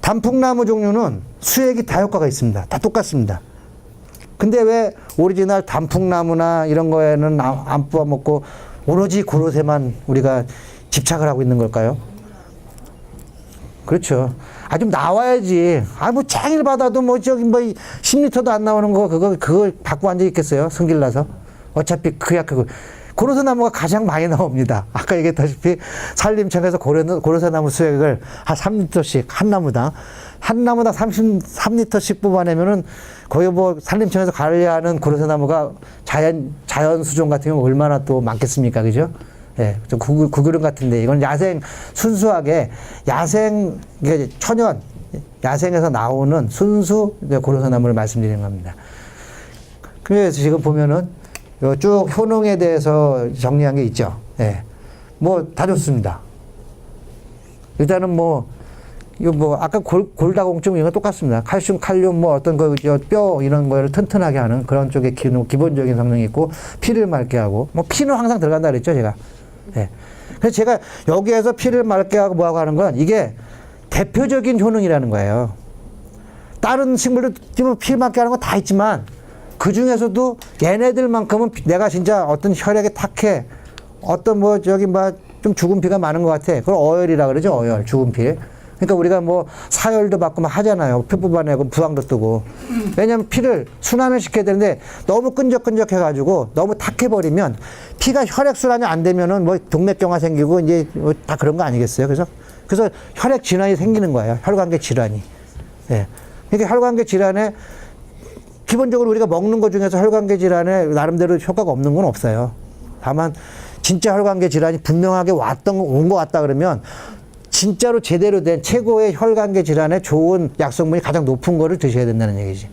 단풍나무 종류는 수액이 다 효과가 있습니다. 다 똑같습니다. 근데 왜 오리지널 단풍나무나 이런 거에는 안- 안 뽑아먹고 오로지 그릇에만 우리가 집착을 하고 있는 걸까요? 그렇죠. 아, 좀 나와야지. 아, 뭐, 쟁일 받아도 뭐, 저기 뭐, 10리터도 안 나오는 거, 그거, 그걸 받고 앉아 있겠어요? 승질 나서. 어차피 그야 그거. 고로쇠 나무가 가장 많이 나옵니다. 아까 얘기했다시피 산림청에서 고로- 고로쇠 나무 수액을 한 3리터씩 한 나무당 한 나무당 33리터씩 뽑아내면은 거기 뭐 산림청에서 관리하는 고로쇠 나무가 자연 자연 수종 같은 경우 얼마나 또 많겠습니까, 그죠? 예, 좀 구글, 구글은 같은데 이건 야생 순수하게 야생 이게 천연 야생에서 나오는 순수 고로쇠 나무를 말씀드리는 겁니다. 그래서 지금 보면은 요 쭉 효능에 대해서 정리한 게 있죠. 예. 뭐 다 좋습니다. 일단은 뭐 이거 뭐 아까 골, 골다공증 이거 똑같습니다. 칼슘, 칼륨 뭐 어떤 그뼈 이런 거를 튼튼하게 하는 그런 쪽의 기능 기본적인 성능이 있고 피를 맑게 하고 뭐 피는 항상 들어간다 그랬죠 제가. 예. 그래서 제가 여기에서 피를 맑게 하고 뭐하고 하는 건 이게 대표적인 효능이라는 거예요. 다른 식물도 피 맑게 하는 거 다 있지만 그 중에서도 얘네들만큼은 피- 내가 진짜 어떤 혈액에 탁해 어떤 뭐 저기 뭐좀 죽은 피가 많은 것 같아. 그걸 어혈이라 그러죠. 어혈 죽은 피. 그러니까 우리가 뭐 사혈도 받고 막 하잖아요. 피 뽑아내고 부항도 뜨고. 왜냐면 피를 순환을 시켜야 되는데 너무 끈적끈적 해가지고 너무 탁해버리면 피가 혈액 순환이 안 되면은 뭐 동맥경화 생기고 이제 뭐 다 그런 거 아니겠어요. 그래서 그래서 혈액 질환이 생기는 거예요. 혈관계 질환이. 예. 그러니까 혈관계 질환에 기본적으로 우리가 먹는 것 중에서 혈관계 질환에 나름대로 효과가 없는 건 없어요. 다만 진짜 혈관계 질환이 분명하게 왔던 온 것 같다 그러면 진짜로 제대로 된 최고의 혈관계 질환에 좋은 약성분이 가장 높은 거를 드셔야 된다는 얘기지.